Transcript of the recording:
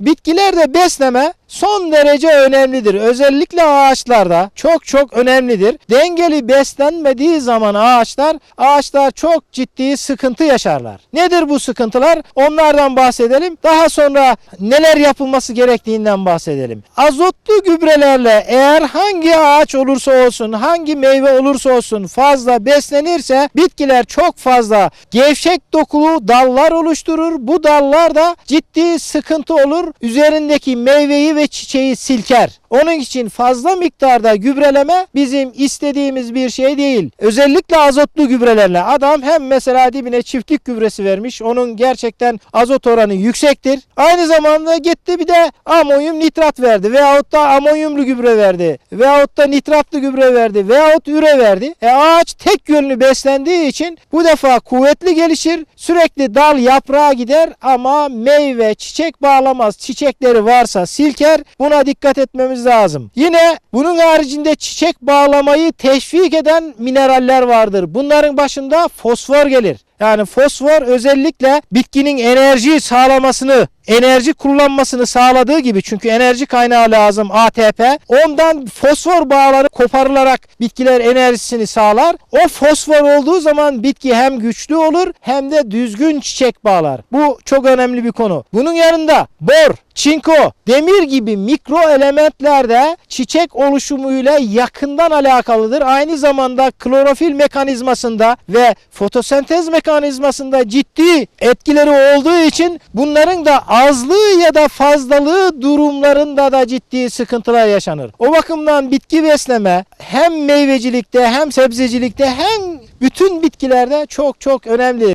Bitkilerde besleme son derece önemlidir. Özellikle ağaçlarda çok çok önemlidir. Dengeli beslenmediği zaman ağaçlar ağaçlar çok ciddi sıkıntı yaşarlar. Nedir bu sıkıntılar? Onlardan bahsedelim. Daha sonra neler yapılması gerektiğinden bahsedelim. Azotlu gübrelerle eğer hangi ağaç olursa olsun, hangi meyve olursa olsun fazla beslenirse bitkiler çok fazla gevşek dokulu dallar oluşturur. Bu dallar da ciddi sıkıntı olur. Üzerindeki meyveyi ve çiçeği silker. Onun için fazla miktarda gübreleme bizim istediğimiz bir şey değil. Özellikle azotlu gübrelerle adam hem mesela dibine çiftlik gübresi vermiş. Onun gerçekten azot oranı yüksektir. Aynı zamanda gitti bir de amonyum nitrat verdi veyahut da amonyumlu gübre verdi veyahut da nitratlı gübre verdi veyahut üre verdi. E ağaç tek yönlü beslendiği için bu defa kuvvetli gelişir. Sürekli dal yaprağa gider ama meyve çiçek bağlamaz. Çiçekleri varsa silker. Buna dikkat etmemiz lazım. Yine bunun haricinde çiçek bağlamayı teşvik eden mineraller vardır. Bunların başında fosfor gelir. Yani fosfor özellikle bitkinin enerji sağlamasını, enerji kullanmasını sağladığı gibi çünkü enerji kaynağı lazım ATP. Ondan fosfor bağları koparılarak bitkiler enerjisini sağlar. O fosfor olduğu zaman bitki hem güçlü olur hem de düzgün çiçek bağlar. Bu çok önemli bir konu. Bunun yanında bor, çinko, demir gibi mikro elementler de çiçek oluşumuyla yakından alakalıdır. Aynı zamanda klorofil mekanizmasında ve fotosentez mekanizmasında ciddi etkileri olduğu için bunların da azlığı ya da fazlalığı durumlarında da ciddi sıkıntılar yaşanır. O bakımdan bitki besleme hem meyvecilikte hem sebzecilikte hem bütün bitkilerde çok çok önemli.